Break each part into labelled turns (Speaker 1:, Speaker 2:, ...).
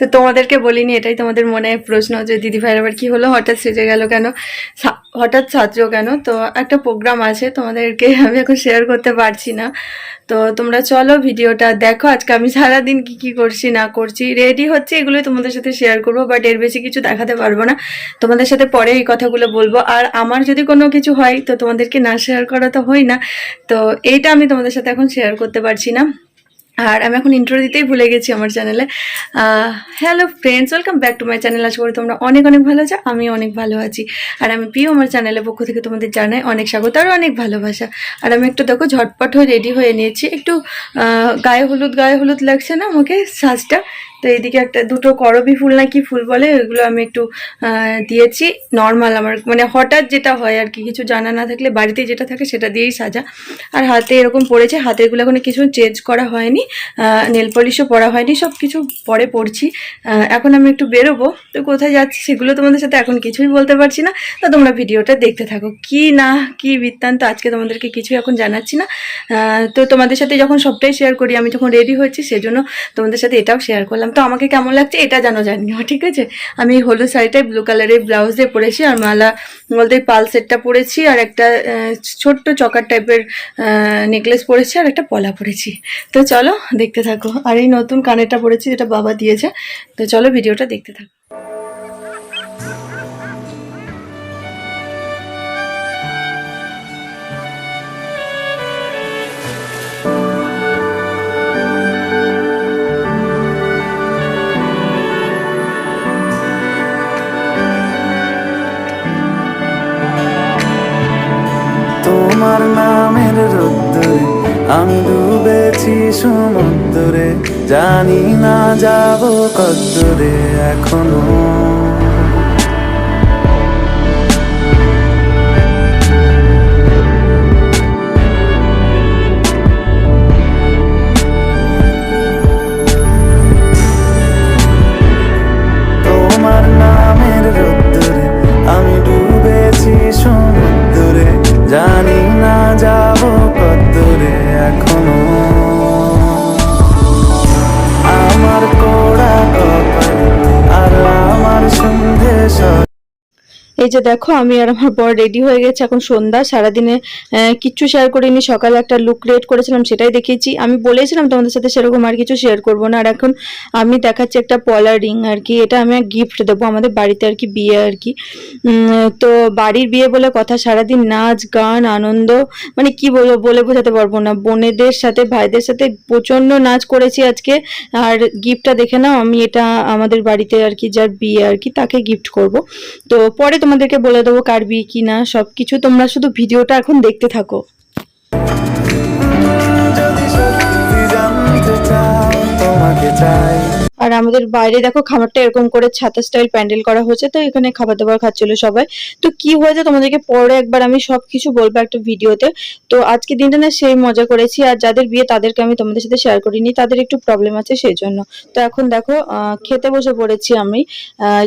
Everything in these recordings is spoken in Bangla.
Speaker 1: তো তোমাদেরকে বলিনি, এটাই তোমাদের মনে প্রশ্ন যে, দিদি ভাইয়ের আবার কি হলো? হঠাৎ সেজে গেল কেন? হঠাৎ ছাত্র কেন? তো একটা প্রোগ্রাম আছে, তোমাদেরকে আমি এখন শেয়ার করতে পারছি না। তো তোমরা চলো ভিডিওটা দেখো, আজকে আমি সারাদিন কি কি করছি, না করছি। রেডি হচ্ছে, এগুলোই তোমাদের সাথে শেয়ার করব বাট এর বেশি কিছু দেখাতে পারব না। তোমাদের সাথে পরে এই কথাগুলো বলব। আর আমার যদি কোনো কিছু হয়, তো তোমাদেরকে না শেয়ার করা তো হয় না। তো এইটা আমি তোমাদের সাথে এখন শেয়ার করতে পারছি না। আর আমি এখন ইন্ট্রো দিতেই ভুলে গেছি আমার চ্যানেলে hello friends welcome back to my channel আশা করি তোমরা অনেক অনেক ভালো আছো আমি অনেক ভালো আছি। আর আমি প্রিয় আমার চ্যানেলের পক্ষ থেকে তোমাদের জানাই অনেক স্বাগত আর অনেক ভালোবাসা। আর আমি একটু দেখো ঝটপট হয়ে রেডি হয়ে নিয়েছি। একটু গায়ে হলুদ গায়ে হলুদ লাগছে না আমাকে? সাজটা তো এইদিকে একটা দুটো করবি ফুল না কি ফুল বলে, ওইগুলো আমি একটু দিয়েছি। নর্মাল আমার মানে হঠাৎ যেটা হয় আর কি, কিছু জানা না থাকলে, বাড়িতে যেটা থাকে সেটা দিয়েই সাজা। আর হাতে এরকম পড়েছে, হাতেরগুলো এখনও কিছু চেঞ্জ করা হয়নি নেল পলিশও পরা হয়নি সব কিছু পরে পড়ছি। এখন আমি একটু বেরোবো। তো কোথায় যাচ্ছি সেগুলো তোমাদের সাথে এখন কিছুই বলতে পারছি না। তো তোমরা ভিডিওটা দেখতে থাকো। কি না, কি বৃত্তান্ত, আজকে তোমাদেরকে কিছুই এখন জানাচ্ছি না। তো তোমাদের সাথে যখন সবটাই শেয়ার করি, আমি যখন রেডি হয়েছি, সেজন্য তোমাদের সাথে এটাও শেয়ার করলাম। তো আমাকে কেমন লাগছে এটা জানো জানিও, ঠিক আছে? আমি হলুদ শাড়িটাই ব্লু কালারের ব্লাউজ দিয়ে পরেছি আর মালা বলতে পাল সেটটা পরেছি আর একটা ছোট্ট চকার টাইপের নেকলেস পরেছি আর একটা পলা পরেছি। তো চলো দেখতে থাকো। আর এই নতুন কানেরটা পরেছি যেটা বাবা দিয়েছে। তো চলো ভিডিওটা দেখতে থাকো।
Speaker 2: তোমার নামের রোদ্দুরে আমি ডুবেছি সমুদ্রে। জানি না যাব কদ্দুরে এখনও।
Speaker 1: এই যে দেখো, আমি আর আমার বর রেডি হয়ে গেছে এখন সন্ধ্যা। সারাদিনে কিচ্ছু শেয়ার করিনি। সকালে একটা লুক ক্রিয়েট করেছিলাম, সেটাই দেখিয়েছি। আমি বলেছিলাম তোমাদের সাথে সেরকম আর কিছু শেয়ার করব না। আর এখন আমি দেখাচ্ছি একটা পলা রিং আর কি। এটা আমি গিফট দেবো আমাদের বাড়িতে আর কি, বিয়ে আর কি। তো বাড়ির বিয়ে বলে কথা, সারাদিন নাচ, গান, আনন্দ মানে কি বলব, বলে বোঝাতে পারব না। বোনেদের সাথে, ভাইদের সাথে প্রচণ্ড নাচ করেছি আজকে। আর গিফটটা দেখে নাও, আমি এটা আমাদের বাড়িতে আর কি, যার বিয়ে আর কি, তাকে গিফট করব। তো পরে তোমাদেরকে বলে দেবো কারবি কি না সব কিছু তোমরা শুধু ভিডিওটা এখন দেখতে থাকো।
Speaker 2: তোমাকে চাই।
Speaker 1: আর আমাদের বাইরে দেখো খাবারটা এরকম করে ছাতা স্টাইল প্যান্ডেল করা হয়েছে, তো এখানে খাবার দাবার খাচ্ছিল সবাই। তো কি হয়েছে তোমাদেরকে পরে একবার আমি সব কিছু বলব একটা ভিডিওতে। তো আজকে দিনটা না সেই মজা করেছি, আর যাদের বিয়ে তাদেরকে আমি তোমাদের সাথে শেয়ার করিনি, তাদের একটু প্রবলেম আছে সেই জন্য তো এখন দেখো খেতে বসে পড়েছি আমি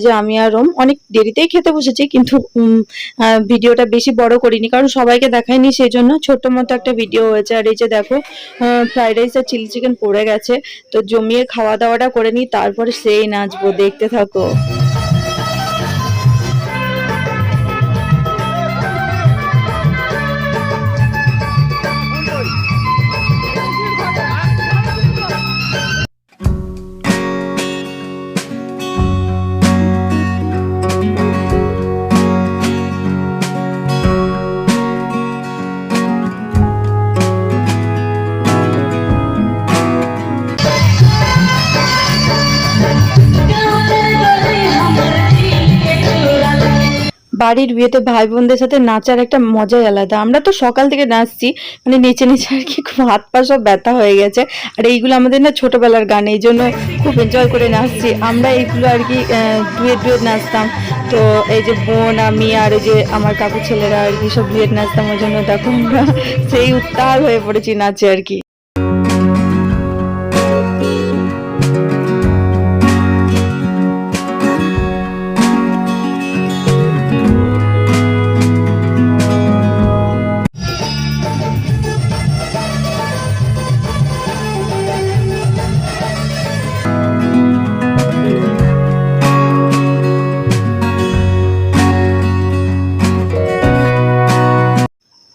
Speaker 1: যে আমি আর রোম অনেক দেরিতেই খেতে বসেছি, কিন্তু ভিডিওটা বেশি বড় করিনি, কারণ সবাইকে দেখাইনি সেই জন্য ছোট্ট মতো একটা ভিডিও হয়েছে, আর এই যে দেখো ফ্রাইড রাইস আর চিলি চিকেন পড়ে গেছে, তো জমিয়ে খাওয়া দাওয়াটা করে নিই। তারপরে সেই নাচবো দেখতে থাকো। বাড়ির বিয়েতে ভাই বোনদের সাথে নাচার একটা মজাই আলাদা। আমরা তো সকাল থেকে নাচছি মানে নেচে নেচে আর কি খুব হাত পা সব ব্যথা হয়ে গেছে। আর এইগুলো আমাদের না ছোটবেলার গান, এই জন্য খুব এনজয় করে নাচছি। আমরা এইগুলো আর কি ডুয়েট ডুয়েট নাচতাম। তো এই যে বোন, আমি আর এই যে আমার কাকু ছেলেরা আর কি সব ডুয়েট নাচতাম, ওই জন্য দেখো আমরা সেই উত্তাল হয়ে পড়েছি নাচে আর কি।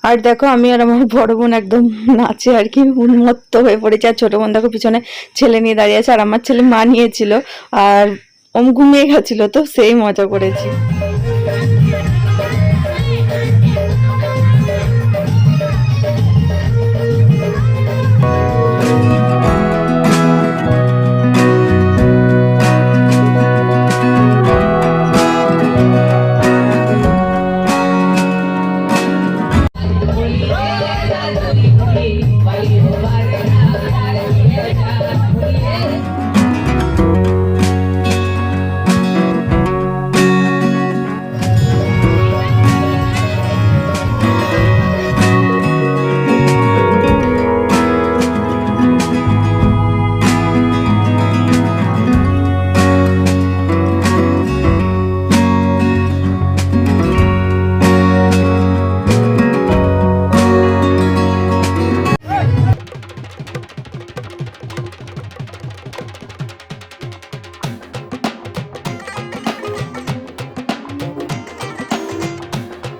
Speaker 1: আর দেখো, আমি আর আমার বড় বোন একদম নাচে আর কি উন্মত্ত হয়ে পড়েছে। আর ছোটো বোন দেখো, পিছনে ছেলে নিয়ে দাঁড়িয়ে আছে, আর আমার ছেলে মা নিয়েছিল, আর ওম ঘুমিয়ে গেছিল, তো সেই মজা করেছি।